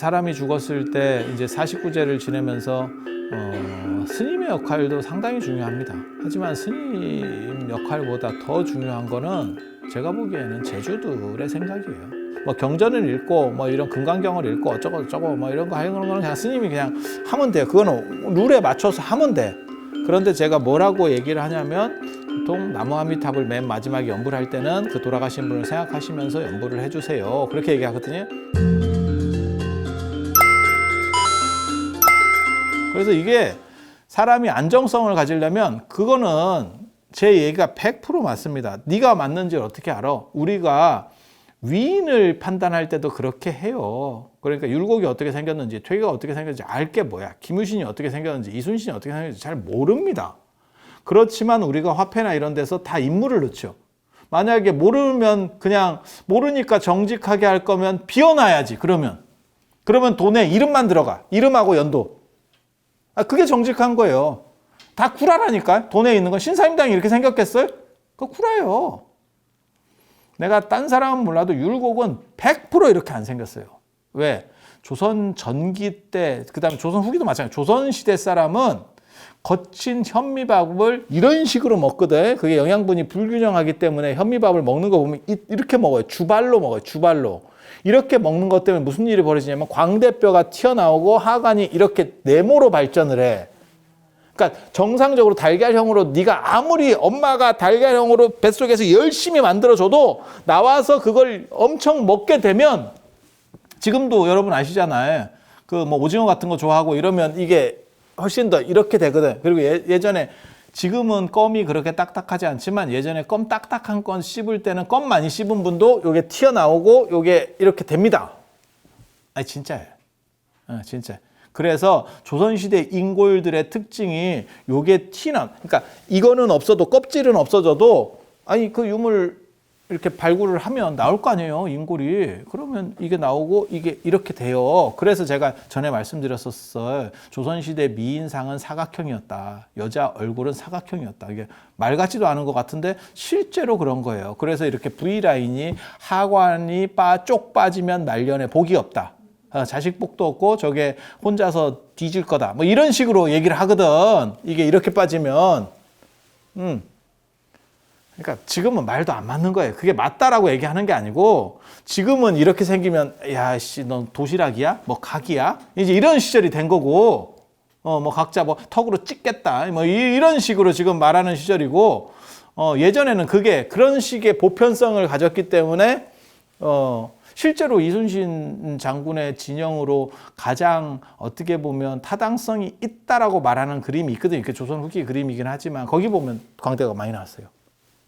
사람이 죽었을 때 이제 49제를 지내면서 어, 스님의 역할도 상당히 중요합니다. 하지만 스님 역할보다 더 중요한 거는 제가 보기에는 제주들의 생각이에요. 뭐 경전을 읽고 뭐 이런 금강경을 읽고 어쩌고 저쩌고 뭐 이런 거 하는 거는 그냥 스님이 그냥 하면 돼요. 그거는 룰에 맞춰서 하면 돼. 그런데 제가 뭐라고 얘기를 하냐면 보통 나무아미탑을 맨 마지막에 연부를 할 때는 그 돌아가신 분을 생각하시면서 연부를 해주세요. 그렇게 얘기하거든요. 그래서 이게 사람이 안정성을 가지려면 그거는 제 얘기가 100% 맞습니다. 네가 맞는지 어떻게 알아? 우리가 위인을 판단할 때도 그렇게 해요. 그러니까 율곡이 어떻게 생겼는지, 퇴계가 어떻게 생겼는지 알 게 뭐야. 김유신이 어떻게 생겼는지, 이순신이 어떻게 생겼는지 잘 모릅니다. 그렇지만 우리가 화폐나 이런 데서 다 인물을 넣죠. 만약에 모르면 그냥 모르니까 정직하게 할 거면 비워놔야지. 그러면 그러면 돈에 이름만 들어가. 이름하고 연도. 아 그게 정직한 거예요. 다 구라라니까. 돈에 있는 건 신사임당이 이렇게 생겼겠어요? 그거 구라예요. 내가 딴 사람은 몰라도 율곡은 100% 이렇게 안 생겼어요. 왜? 조선 전기 때, 그 다음에 조선 후기도 마찬가지예요. 조선 시대 사람은 거친 현미밥을 이런 식으로 먹거든. 그게 영양분이 불균형하기 때문에 현미밥을 먹는 거 보면 이- 이렇게 먹어요. 주발로 먹어요. 주발로. 이렇게 먹는 것 때문에 무슨 일이 벌어지냐면 광대뼈가 튀어나오고 하관이 이렇게 네모로 발전을 해. 그러니까 정상적으로 달걀형으로 네가 아무리 엄마가 달걀형으로 뱃속에서 열심히 만들어줘도 나와서 그걸 엄청 먹게 되면 지금도 여러분 아시잖아요. 그 뭐 오징어 같은 거 좋아하고 이러면 이게 훨씬 더 이렇게 되거든. 그리고 예, 예전에 지금은 껌이 그렇게 딱딱하지 않지만 예전에 껌 딱딱한 건 씹을 때는 껌 많이 씹은 분도 요게 튀어나오고 요게 이렇게 됩니다. 아니 진짜예요. 어, 진짜. 그래서 조선시대 인골들의 특징이 요게 티나, 그러니까 이거는 없어도 껍질은 없어져도 아니 그 유물 이렇게 발굴을 하면 나올 거 아니에요 인골이 그러면 이게 나오고 이게 이렇게 돼요 그래서 제가 전에 말씀드렸었어요 조선시대 미인상은 사각형이었다 여자 얼굴은 사각형이었다 이게 말 같지도 않은 것 같은데 실제로 그런 거예요 그래서 이렇게 V 라인이 하관이 빠, 쪽 빠지면 말년에 복이 없다 어, 자식 복도 없고 저게 혼자서 뒤질 거다. 뭐 이런 식으로 얘기를 하거든. 이게 이렇게 빠지면. 음. 그러니까 지금은 말도 안 맞는 거예요. 그게 맞다라고 얘기하는 게 아니고 지금은 이렇게 생기면 야, 씨, 넌 도시락이야? 뭐 각이야? 이제 이런 시절이 된 거고 어, 뭐 각자 뭐 턱으로 찍겠다. 뭐 이- 이런 식으로 지금 말하는 시절이고 어, 예전에는 그게 그런 식의 보편성을 가졌기 때문에 어, 실제로 이순신 장군의 진영으로 가장 어떻게 보면 타당성이 있다라고 말하는 그림이 있거든요. 그 조선 후기 그림이긴 하지만 거기 보면 광대가 많이 나왔어요.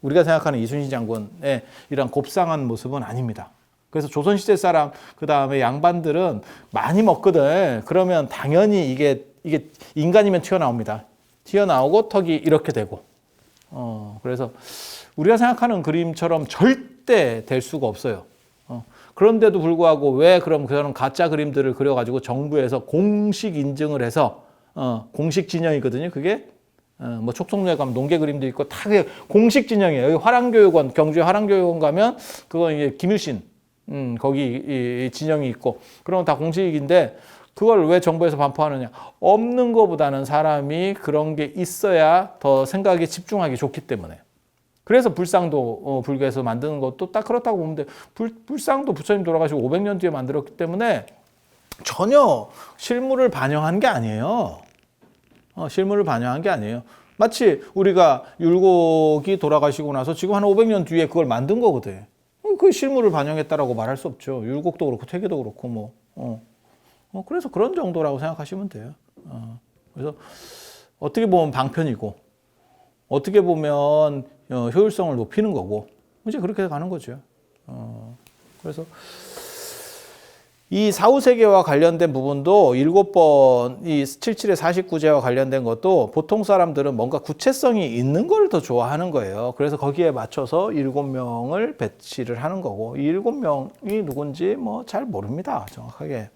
우리가 생각하는 이순신 장군의 이런 곱상한 모습은 아닙니다. 그래서 조선시대 사람 그 다음에 양반들은 많이 먹거든. 그러면 당연히 이게 이게 인간이면 튀어나옵니다. 튀어나오고 턱이 이렇게 되고. 어 그래서 우리가 생각하는 그림처럼 절대 될 수가 없어요. 어, 그런데도 불구하고 왜 그럼 그런 가짜 그림들을 그려가지고 정부에서 공식 인증을 해서 어, 공식 진영이거든요. 그게 어, 뭐 촉송로에 가면 농계 그림도 있고 다 공식 진영이에요. 여기 화랑교육원 경주에 화랑교육원 가면 그건 이게 김일신 음, 거기 이, 이 진영이 있고 그런 건다 공식인데 그걸 왜 정부에서 반포하느냐? 없는 것보다는 사람이 그런 게 있어야 더 생각에 집중하기 좋기 때문에. 그래서 불상도 어, 불교에서 만드는 것도 딱 그렇다고 보면 돼. 불, 불상도 부처님 돌아가시고 500년 뒤에 만들었기 때문에 전혀 실물을 반영한 게 아니에요. 어, 실물을 반영한 게 아니에요. 마치 우리가 율곡이 돌아가시고 나서 지금 한 500년 뒤에 그걸 만든 거거든. 어, 그 실물을 반영했다라고 말할 수 없죠. 율곡도 그렇고 퇴계도 그렇고 뭐. 어. 어, 그래서 그런 정도라고 생각하시면 돼요. 어. 그래서 어떻게 보면 방편이고 어떻게 보면 어, 효율성을 높이는 거고 이제 그렇게 가는 거죠. 어, 그래서 이 사후세계와 관련된 부분도 일곱 번, 이 77의 49제와 관련된 것도 보통 사람들은 뭔가 구체성이 있는 걸 더 좋아하는 거예요. 그래서 거기에 맞춰서 일곱 명을 배치를 하는 거고, 이 일곱 명이 누군지 뭐 잘 모릅니다. 정확하게.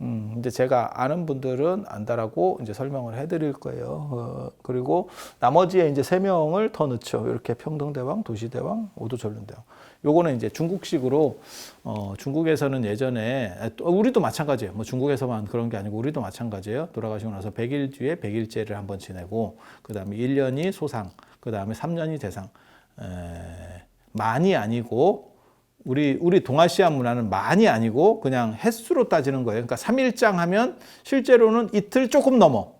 음, 이제 제가 아는 분들은 안다라고 이제 설명을 해드릴 거예요. 어, 그리고 나머지에 이제 세 명을 더 넣죠. 이렇게 평등대왕, 도시대왕, 오도전륜대왕. 요거는 이제 중국식으로 어, 중국에서는 예전에 우리도 마찬가지예요. 뭐 중국에서만 그런 게 아니고 우리도 마찬가지예요. 돌아가시고 나서 100일 뒤에 100일제를 한번 지내고 그다음에 1년이 소상, 그다음에 3년이 대상. 에, 많이 아니고 우리 우리 동아시아 문화는 많이 아니고 그냥 횟수로 따지는 거예요. 그러니까 3일장 하면 실제로는 이틀 조금 넘어.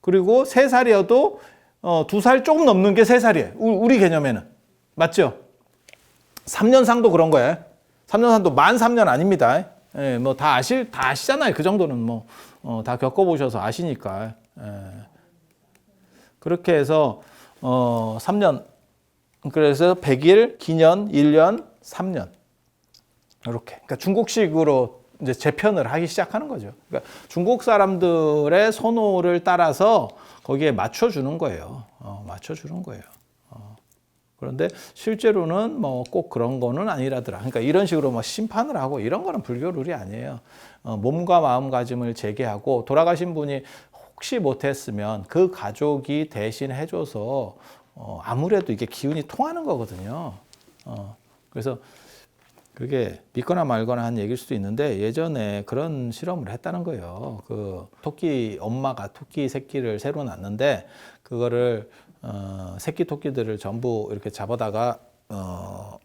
그리고 세 살이어도 어, 두살 조금 넘는 게세 살이에요. 우- 우리 개념에는. 맞죠? 3년상도 그런 거예요. 3년상도 만 3년 아닙니다. 예, 뭐 다 아실 다 아시잖아요. 그 정도는 뭐 어, 다 겪어보셔서 아시니까. 예. 그렇게 해서 어, 3년 그래서 100일, 기년, 1년, 3년. 이렇게. 그러니까 중국식으로 이제 재편을 하기 시작하는 거죠. 그러니까 중국 사람들의 선호를 따라서 거기에 맞춰주는 거예요. 어, 맞춰주는 거예요. 어. 그런데 실제로는 뭐 꼭 그런 거는 아니라더라. 그러니까 이런 식으로 뭐 심판을 하고 이런 거는 불교 룰이 아니에요. 어, 몸과 마음가짐을 재개하고 돌아가신 분이 혹시 못했으면 그 가족이 대신 해줘서 어, 아무래도 이게 기운이 통하는 거거든요. 어, 그래서 그게 믿거나 말거나 한 얘기일 수도 있는데 예전에 그런 실험을 했다는 거예요. 그 토끼 엄마가 토끼 새끼를 새로 낳는데 그거를 어, 새끼 토끼들을 전부 이렇게 잡아다가 어,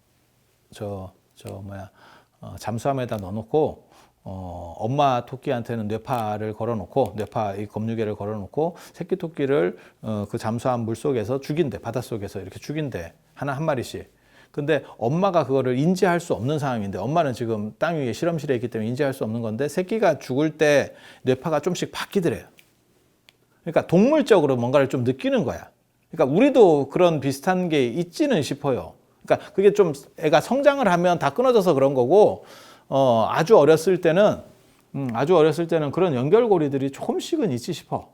저, 저 뭐야 어, 잠수함에다 넣어놓고 어, 엄마 토끼한테는 뇌파를 걸어놓고 뇌파 이 검유개를 걸어놓고 새끼 토끼를 어, 그 잠수함 물 속에서 죽인대 바닷 속에서 이렇게 죽인대 하나 한 마리씩. 근데 엄마가 그거를 인지할 수 없는 상황인데 엄마는 지금 땅 위에 실험실에 있기 때문에 인지할 수 없는 건데 새끼가 죽을 때 뇌파가 좀씩 바뀌더래요. 그러니까 동물적으로 뭔가를 좀 느끼는 거야. 그러니까 우리도 그런 비슷한 게 있지는 싶어요. 그러니까 그게 좀 애가 성장을 하면 다 끊어져서 그런 거고 어, 아주 어렸을 때는 음, 아주 어렸을 때는 그런 연결고리들이 조금씩은 있지 싶어.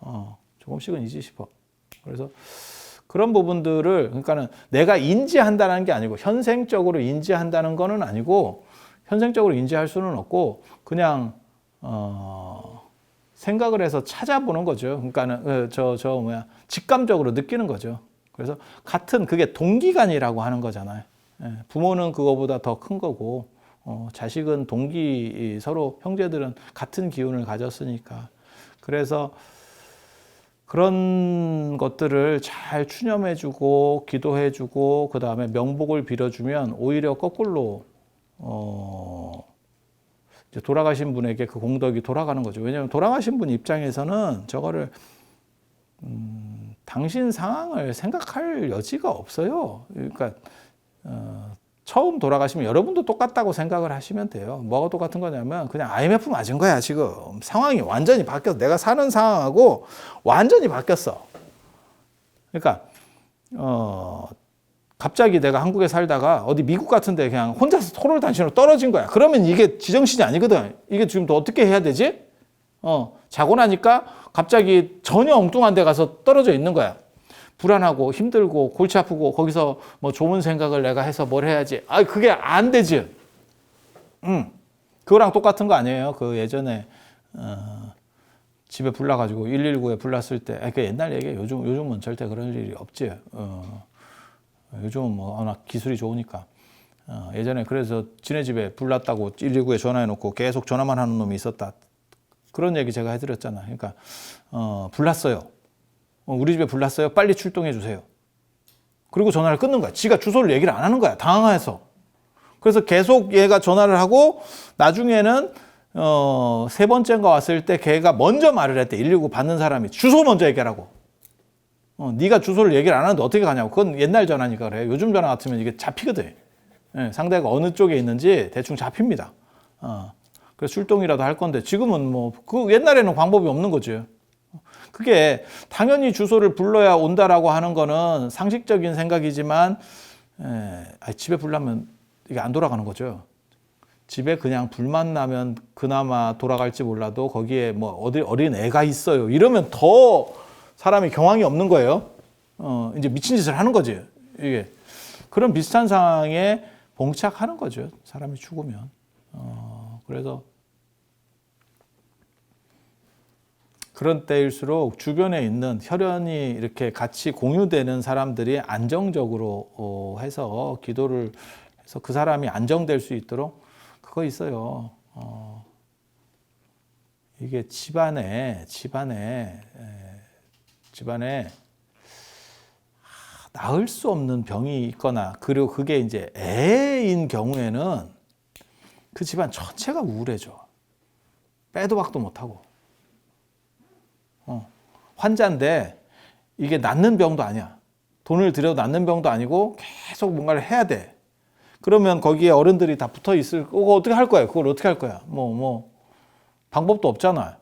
어, 조금씩은 있지 싶어. 그래서 그런 부분들을 그러니까는 내가 인지한다는 게 아니고 현생적으로 인지한다는 거는 아니고 현생적으로 인지할 수는 없고 그냥 어, 생각을 해서 찾아보는 거죠. 그러니까는 저저 저 뭐야 직감적으로 느끼는 거죠. 그래서 같은 그게 동기간이라고 하는 거잖아요. 예, 부모는 그거보다 더 큰 거고 어, 자식은 동기 이 서로 형제들은 같은 기운을 가졌으니까 그래서 그런 것들을 잘 추념해주고 기도해주고 그 다음에 명복을 빌어주면 오히려 거꾸로 어 돌아가신 분에게 그 공덕이 돌아가는 거죠. 왜냐하면 돌아가신 분 입장에서는 저거를 음, 당신 상황을 생각할 여지가 없어요. 그러니까 어, 처음 돌아가시면 여러분도 똑같다고 생각을 하시면 돼요. 뭐가 똑같은 거냐면 그냥 IMF 맞은 거야 지금 상황이 완전히 바뀌었어. 내가 사는 상황하고 완전히 바뀌었어. 그러니까 어 갑자기 내가 한국에 살다가 어디 미국 같은데 그냥 혼자서 토를 단신으로 떨어진 거야. 그러면 이게 지정신이 아니거든. 이게 지금 또 어떻게 해야 되지? 어 자고 나니까 갑자기 전혀 엉뚱한 데 가서 떨어져 있는 거야. 불안하고 힘들고 골치 아프고 거기서 뭐 좋은 생각을 내가 해서 뭘 해야지. 아, 그게 안 되지. 음. 그거랑 똑같은 거 아니에요. 그 예전에 어, 집에 불나가지고 119에 불났을 때, 아, 그 옛날 얘기예요. 요즘 요즘은 절대 그런 일이 없지. 어, 요즘은 뭐 워낙 기술이 좋으니까. 어, 예전에 그래서 지네 집에 불났다고 119에 전화해놓고 계속 전화만 하는 놈이 있었다. 그런 얘기 제가 해드렸잖아. 그러니까 어, 불났어요. 어, 우리 집에 불났어요. 빨리 출동해 주세요. 그리고 전화를 끊는 거야. 지가 주소를 얘기를 안 하는 거야. 당황해서. 그래서 계속 얘가 전화를 하고 나중에는 어, 세 번째인가 왔을 때 걔가 먼저 말을 했대. 119 받는 사람이 주소 먼저 얘기하라고. 어, 네가 주소를 얘기를 안 하는데 어떻게 가냐고. 그건 옛날 전화니까 그래. 요즘 전화 같으면 이게 잡히거든. 예, 상대가 어느 쪽에 있는지 대충 잡힙니다. 어, 그래서 출동이라도 할 건데 지금은 뭐 그 옛날에는 방법이 없는 거지. 그게 당연히 주소를 불러야 온다라고 하는 거는 상식적인 생각이지만 에, 아니, 집에 불나면 이게 안 돌아가는 거죠. 집에 그냥 불만 나면 그나마 돌아갈지 몰라도 거기에 뭐 어디 어린 애가 있어요. 이러면 더 사람이 경황이 없는 거예요. 어, 이제 미친 짓을 하는 거지. 이게 그런 비슷한 상황에 봉착하는 거죠. 사람이 죽으면. 어, 그래서 그런 때일수록 주변에 있는 혈연이 이렇게 같이 공유되는 사람들이 안정적으로 어, 해서 기도를 해서 그 사람이 안정될 수 있도록 그거 있어요. 어, 이게 집안에 집안에 에, 집안에 아, 나을 수 없는 병이 있거나 그리고 그게 이제 애인 경우에는 그 집안 전체가 우울해져. 빼도 박도 못하고. 어, 환자인데 이게 낫는 병도 아니야. 돈을 들여도 낫는 병도 아니고 계속 뭔가를 해야 돼. 그러면 거기에 어른들이 다 붙어 있을 그거 어떻게 할 거야? 그걸 어떻게 할 거야? 뭐뭐 방법도 없잖아.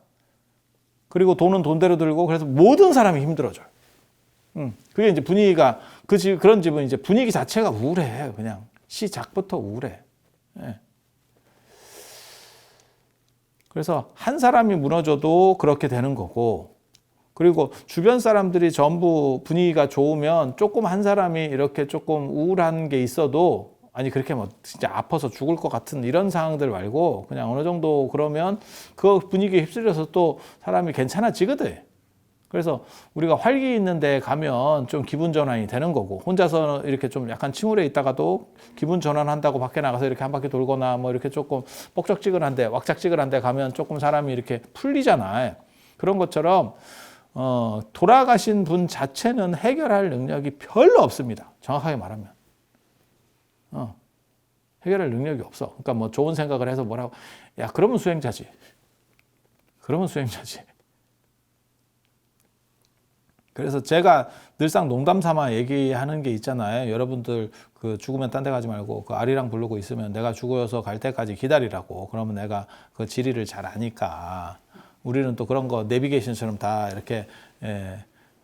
그리고 돈은 돈대로 들고 그래서 모든 사람이 힘들어져. 음, 그게 이제 분위기가 그 집 그런 집은 이제 분위기 자체가 우울해. 그냥 시작부터 우울해. 예. 그래서 한 사람이 무너져도 그렇게 되는 거고 그리고 주변 사람들이 전부 분위기가 좋으면 조금 한 사람이 이렇게 조금 우울한 게 있어도 아니 그렇게 뭐 진짜 아파서 죽을 것 같은 이런 상황들 말고 그냥 어느 정도 그러면 그 분위기에 휩쓸려서 또 사람이 괜찮아지거든. 그래서 우리가 활기 있는 데 가면 좀 기분 전환이 되는 거고 혼자서 이렇게 좀 약간 침울해 있다가도 기분 전환한다고 밖에 나가서 이렇게 한 바퀴 돌거나 뭐 이렇게 조금 뻑적지근한데 왁작지근한데 가면 조금 사람이 이렇게 풀리잖아요. 그런 것처럼 어, 돌아가신 분 자체는 해결할 능력이 별로 없습니다. 정확하게 말하면. 어, 해결할 능력이 없어. 그러니까 뭐 좋은 생각을 해서 뭐라고, 야, 그러면 수행자지. 그러면 수행자지. 그래서 제가 늘상 농담 삼아 얘기하는 게 있잖아요. 여러분들 그 죽으면 딴 데 가지 말고 그 아리랑 부르고 있으면 내가 죽어서 갈 때까지 기다리라고. 그러면 내가 그 지리를 잘 아니까. 우리는 또 그런 거 내비게이션처럼 다 이렇게 예,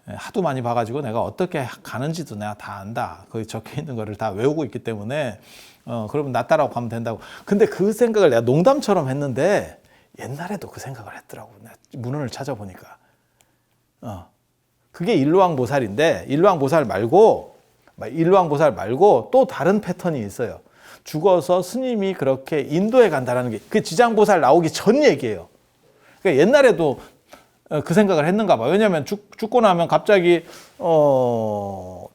예, 하도 많이 봐가지고 내가 어떻게 가는지도 내가 다 안다. 거기 적혀 있는 거를 다 외우고 있기 때문에 어 그러면 나 따라고 가면 된다고. 근데 그 생각을 내가 농담처럼 했는데 옛날에도 그 생각을 했더라고. 문헌을 찾아보니까. 어. 그게 일왕보살인데 일왕보살 말고 일왕보살 말고 또 다른 패턴이 있어요. 죽어서 스님이 그렇게 인도에 간다라는 게 그 지장 보살 나오기 전 얘기예요. 그러니까 옛날에도 어, 그 생각을 했는가 봐. 왜냐하면 죽, 죽고 나면 갑자기 어,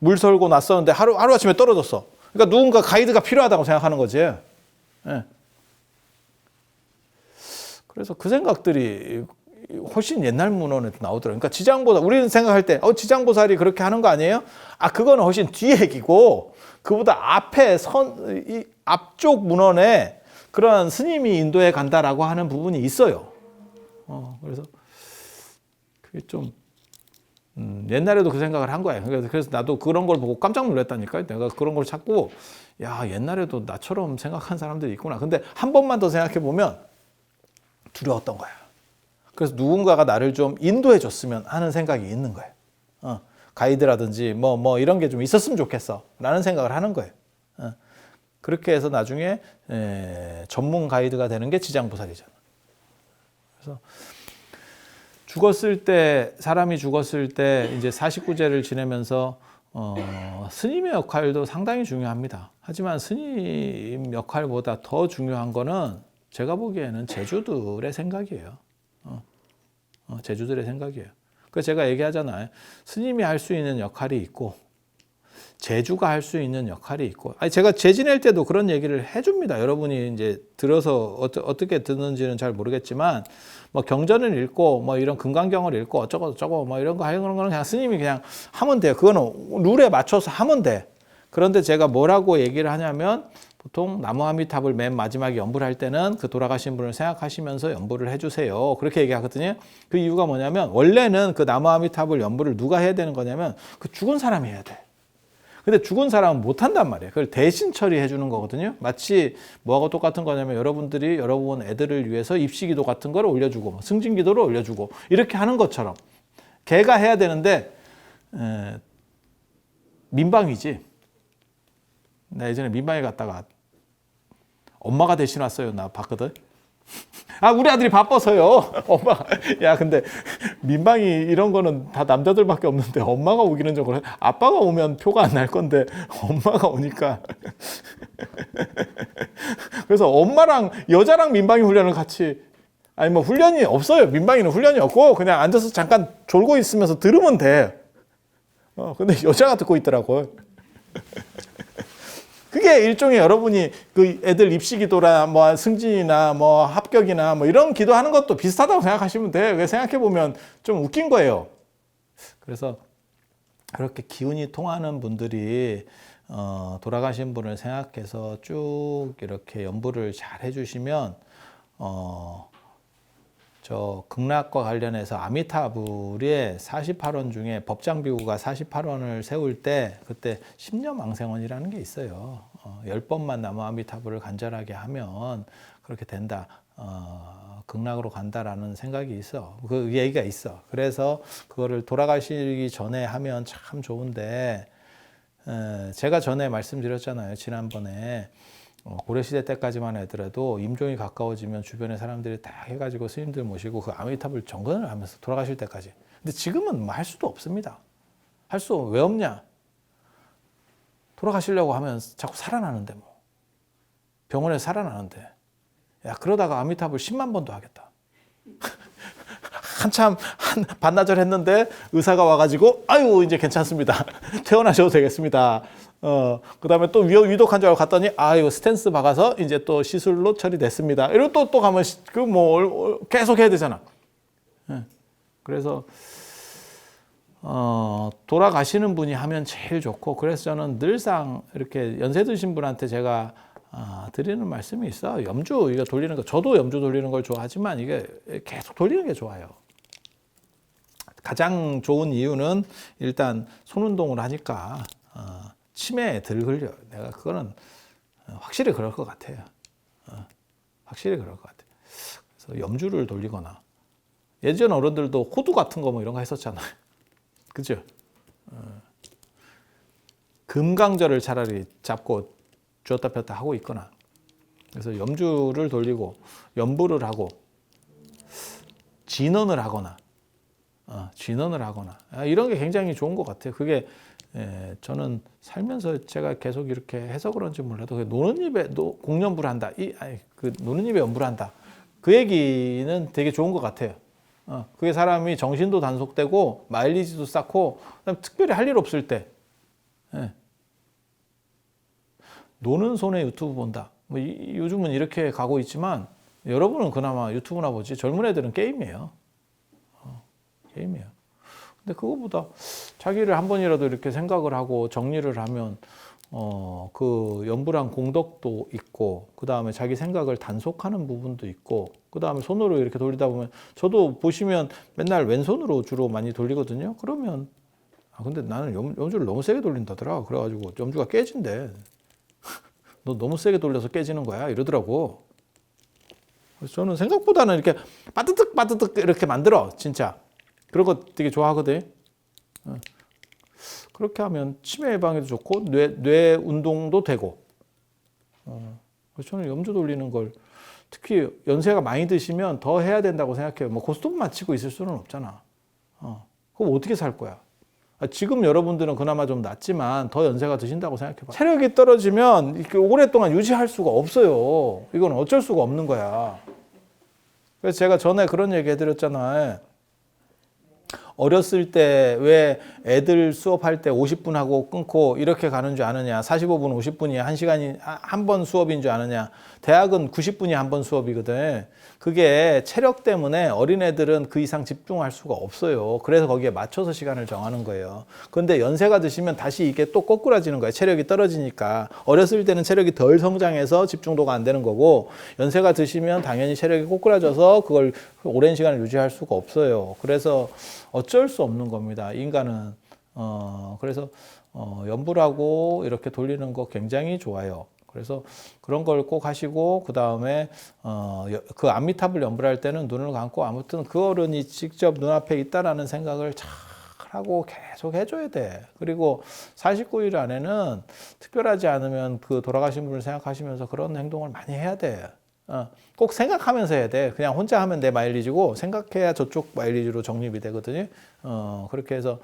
물 설고 났었는데 하루 하루 아침에 떨어졌어. 그러니까 누군가 가이드가 필요하다고 생각하는 거지. 예. 그래서 그 생각들이 훨씬 옛날 문헌에도 나오더라고요. 그러니까 지장보살, 우리는 생각할 때, 어, 지장보살이 그렇게 하는 거 아니에요? 아, 그거는 훨씬 뒤 얘기고, 그보다 앞에 선, 이 앞쪽 문헌에 그런 스님이 인도에 간다라고 하는 부분이 있어요. 어, 그래서 그게 좀, 음, 옛날에도 그 생각을 한 거예요. 그래서, 그래서 나도 그런 걸 보고 깜짝 놀랐다니까요. 내가 그런 걸 찾고, 야, 옛날에도 나처럼 생각한 사람들이 있구나. 근데 한 번만 더 생각해 보면 두려웠던 거야. 그래서 누군가가 나를 좀 인도해 줬으면 하는 생각이 있는 거예요. 어, 가이드라든지 뭐, 뭐 이런 게 좀 있었으면 좋겠어. 라는 생각을 하는 거예요. 어, 그렇게 해서 나중에 에, 전문 가이드가 되는 게 지장보살이잖아. 그래서 죽었을 때, 사람이 죽었을 때 이제 49제를 지내면서 어, 스님의 역할도 상당히 중요합니다. 하지만 스님 역할보다 더 중요한 거는 제가 보기에는 제주들의 생각이에요. 어, 제주들의 생각이에요. 그래서 제가 얘기하잖아요. 스님이 할 수 있는 역할이 있고 제주가 할 수 있는 역할이 있고 아니 제가 제 지낼 때도 그런 얘기를 해줍니다. 여러분이 이제 들어서 어떠, 게 듣는지는 잘 모르겠지만 뭐 경전을 읽고 뭐 이런 금강경을 읽고 어쩌고 저쩌고 뭐 이런 거 하는 거는 그냥 스님이 그냥 하면 돼요. 그거는 룰에 맞춰서 하면 돼. 그런데 제가 뭐라고 얘기를 하냐면 보통 나무아미탑을 맨 마지막에 연부를 할 때는 그 돌아가신 분을 생각하시면서 연부를 해주세요. 그렇게 얘기하거든요. 그 이유가 뭐냐면 원래는 그 나무아미탑을 연부를 누가 해야 되는 거냐면 그 죽은 사람이 해야 돼. 근데 죽은 사람은 못 한단 말이에요. 그걸 대신 처리해 주는 거거든요. 마치 뭐하고 똑같은 거냐면 여러분들이 여러분 애들을 위해서 입시기도 같은 걸 올려주고 뭐 승진기도를 올려주고 이렇게 하는 것처럼 걔가 해야 되는데 에, 민방위지. 나 예전에 민방위 갔다가 엄마가 대신 왔어요. 나 봤거든. 아, 우리 아들이 바빠서요. 엄마. 야, 근데 민방위 이런 거는 다 남자들밖에 없는데 엄마가 오기는 좀 그래. 아빠가 오면 표가 안 날 건데 엄마가 오니까. 그래서 엄마랑 여자랑 민방위 훈련을 같이 아니 뭐 훈련이 없어요. 민방위는 훈련이 없고 그냥 앉아서 잠깐 졸고 있으면서 들으면 돼. 어 근데 여자가 듣고 있더라고. 그게 일종의 여러분이 그 애들 입시 기도나 뭐 승진이나 뭐 합격이나 뭐 이런 기도하는 것도 비슷하다고 생각하시면 돼. 왜 생각해 보면 좀 웃긴 거예요. 그래서 그렇게 기운이 통하는 분들이 어, 돌아가신 분을 생각해서 쭉 이렇게 연부를 잘 해주시면 어, 저 극락과 관련해서 아미타불의 48원 중에 법장 비구가 48원을 세울 때 그때 10년 망생원이라는 게 있어요. 어, 10번만 나무 아미타불을 간절하게 하면 그렇게 된다. 어, 극락으로 간다라는 생각이 있어. 그 얘기가 있어. 그래서 그거를 돌아가시기 전에 하면 참 좋은데 에, 제가 전에 말씀드렸잖아요. 지난번에 어, 고려시대 때까지만 하더라도 임종이 가까워지면 주변의 사람들이 다 해가지고 스님들 모시고 그 아미타불 정건을 하면서 돌아가실 때까지. 근데 지금은 뭐 할 수도 없습니다. 할 수 왜 없냐? 돌아가시려고 하면 자꾸 살아나는데 뭐. 병원에 서 살아나는데. 야, 그러다가 아미타불 10만 번도 하겠다. 한참 한 반나절 했는데 의사가 와가지고 아유 이제 괜찮습니다 퇴원하셔도 되겠습니다 어 그 다음에 또 위, 위독한 줄 알고 갔더니 아유 스탠스 박아서 이제 또 시술로 처리됐습니다 이러고 또 또 가면 그 뭐 계속 해야 되잖아 예. 그래서 어 돌아가시는 분이 하면 제일 좋고 그래서 저는 늘상 이렇게 연세 드신 분한테 제가 아, 드리는 말씀이 있어. 염주 이거 돌리는 거 저도 염주 돌리는 걸 좋아하지만 이게 계속 돌리는 게 좋아요. 가장 좋은 이유는 일단 손 운동을 하니까 어, 치매에 덜 걸려. 내가 그거는 어, 확실히 그럴 것 같아요. 어, 확실히 그럴 것 같아요. 그래서 염주를 돌리거나 예전 어른들도 호두 같은 거 뭐 이런 거 했었잖아요. 그죠? 어, 금강절을 차라리 잡고 쥐었다 폈다 하고 있거나 그래서 염주를 돌리고 염부를 하고 진언을 하거나 어, 진언을 하거나 아, 이런 게 굉장히 좋은 것 같아요. 그게 에, 저는 살면서 제가 계속 이렇게 해서 그런지 몰라도 그 노는 입에 노, 공연부를 한다. 이 아니 그 노는 입에 연부를 한다. 그 얘기는 되게 좋은 것 같아요. 어, 그게 사람이 정신도 단속되고 마일리지도 쌓고 그다음 특별히 할 일 없을 때 예. 노는 손에 유튜브 본다. 뭐 이, 요즘은 이렇게 가고 있지만 여러분은 그나마 유튜브나 보지 젊은 애들은 게임이에요. 어, 게임이에요. 근데 그거보다 자기를 한 번이라도 이렇게 생각을 하고 정리를 하면 어, 그 연불한 공덕도 있고 그 다음에 자기 생각을 단속하는 부분도 있고 그 다음에 손으로 이렇게 돌리다 보면 저도 보시면 맨날 왼손으로 주로 많이 돌리거든요. 그러면 아 근데 나는 염, 염주를 너무 세게 돌린다더라. 그래가지고 염주가 깨진대. 너 너무 세게 돌려서 깨지는 거야 이러더라고. 그래서 저는 생각보다는 이렇게 빠뜨득 빠뜨득 이렇게 만들어 진짜 그런 거 되게 좋아하거든. 어. 그렇게 하면 치매 예방에도 좋고 뇌, 뇌 운동도 되고. 어. 저는 염주 돌리는 걸 특히 연세가 많이 드시면 더 해야 된다고 생각해요. 뭐 고스톱 맞히고 있을 수는 없잖아. 어. 그럼 어떻게 살 거야? 아, 지금 여러분들은 그나마 좀 낫지만 더 연세가 드신다고 생각해봐. 체력이 떨어지면 이렇게 오랫동안 유지할 수가 없어요. 이건 어쩔 수가 없는 거야. 그래서 제가 전에 그런 얘기 해드렸잖아요. 어렸을 때 왜 애들 수업할 때 50분 하고 끊고 이렇게 가는 줄 아느냐. 45분, 50분이 한 시간이 한 번 수업인 줄 아느냐. 대학은 90분이 한 번 수업이거든. 그게 체력 때문에 어린애들은 그 이상 집중할 수가 없어요. 그래서 거기에 맞춰서 시간을 정하는 거예요. 근데 연세가 드시면 다시 이게 또 거꾸라지는 거예요. 체력이 떨어지니까. 어렸을 때는 체력이 덜 성장해서 집중도가 안 되는 거고, 연세가 드시면 당연히 체력이 꼬꾸라져서 그걸 오랜 시간을 유지할 수가 없어요. 그래서 어쩔 수 없는 겁니다. 인간은. 어, 그래서, 어, 연불하고 이렇게 돌리는 거 굉장히 좋아요. 그래서 그런 걸 꼭 하시고 그 다음에 어, 그 안미탑을 연불할 때는 눈을 감고 아무튼 그 어른이 직접 눈앞에 있다라는 생각을 잘 하고 계속 해줘야 돼. 그리고 49일 안에는 특별하지 않으면 그 돌아가신 분을 생각하시면서 그런 행동을 많이 해야 돼. 어, 꼭 생각하면서 해야 돼. 그냥 혼자 하면 내 마일리지고 생각해야 저쪽 마일리지로 정립이 되거든요. 어, 그렇게 해서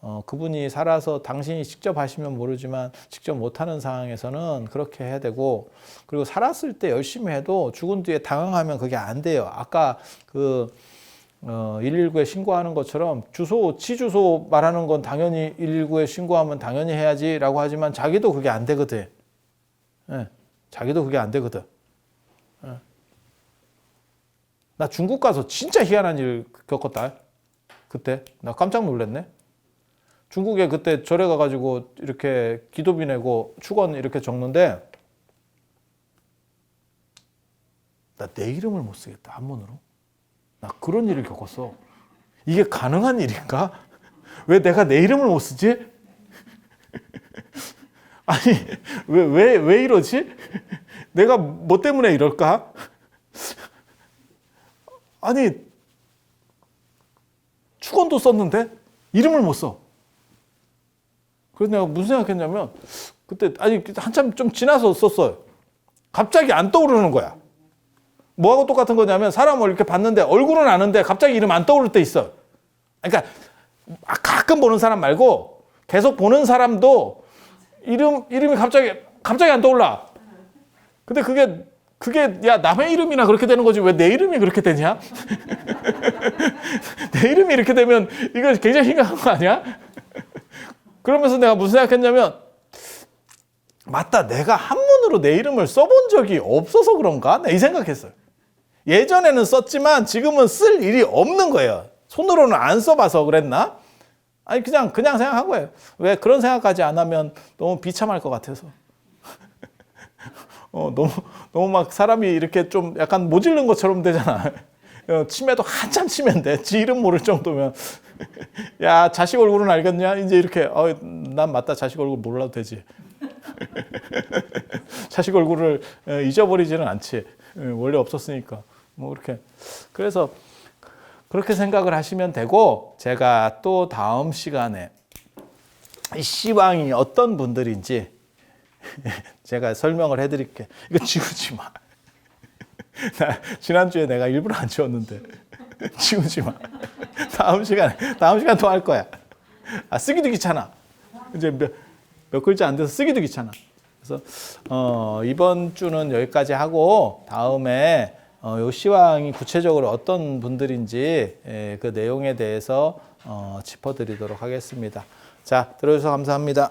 어, 그분이 살아서 당신이 직접 하시면 모르지만 직접 못하는 상황에서는 그렇게 해야 되고 그리고 살았을 때 열심히 해도 죽은 뒤에 당황하면 그게 안 돼요. 아까 그 어, 119에 신고하는 것처럼 주소, 지 주소 말하는 건 당연히 119에 신고하면 당연히 해야지라고 하지만 자기도 그게 안 되거든. 예, 자기도 그게 안 되거든. 예. 나 중국 가서 진짜 희한한 일 겪었다. 그때 나 깜짝 놀랐네. 중국에 그때 절에 가가지고 이렇게 기도비 내고 축원 이렇게 적는데 나 내 이름을 못 쓰겠다 한문으로. 나 그런 일을 겪었어. 이게 가능한 일인가? 왜 내가 내 이름을 못 쓰지? 아니 왜왜왜 이러지? 내가 뭐 때문에 이럴까? 아니 축원도 썼는데 이름을 못 써. 그래서 내가 무슨 생각했냐면 그때 아니 한참 좀 지나서 썼어요. 갑자기 안 떠오르는 거야. 뭐하고 똑같은 거냐면 사람을 이렇게 봤는데 얼굴은 아는데 갑자기 이름 안 떠오를 때 있어. 그러니까 가끔 보는 사람 말고 계속 보는 사람도 이름 이름이 갑자기 갑자기 안 떠올라. 근데 그게 그게 야 남의 이름이나 그렇게 되는 거지 왜 내 이름이 그렇게 되냐? 내 이름이 이렇게 되면 이거 굉장히 심각한 거 아니야? 그러면서 내가 무슨 생각했냐면 맞다 내가 한문으로 내 이름을 써본 적이 없어서 그런가? 나이 생각했어요. 예전에는 썼지만 지금은 쓸 일이 없는 거예요. 손으로는 안 써봐서 그랬나? 아니 그냥 그냥 생각한 거예요. 왜 그런 생각까지 안 하면 너무 비참할 것 같아서. 어, 너무 너무 막 사람이 이렇게 좀 약간 모질른 것처럼 되잖아. 어, 치매도 한참 치매인데 지 이름 모를 정도면 야 자식 얼굴은 알겠냐? 이제 이렇게 어, 난 맞다 자식 얼굴 몰라도 되지. 자식 얼굴을 어, 잊어버리지는 않지. 어, 원래 없었으니까. 뭐 그렇게. 그래서 그렇게 생각을 하시면 되고 제가 또 다음 시간에 이 시왕이 어떤 분들인지 제가 설명을 해드릴게. 이거 지우지 마. 나 지난주에 내가 일부러 안 지웠는데 지우지 마. 다음 시간에 다음 시간 또 할 거야. 아 쓰기도 귀찮아. 이제 몇, 몇 글자 안 돼서 쓰기도 귀찮아. 그래서 어, 이번 주는 여기까지 하고 다음에 어, 요 시황이 구체적으로 어떤 분들인지 예, 그 내용에 대해서 어, 짚어드리도록 하겠습니다. 자, 들어주셔서 감사합니다.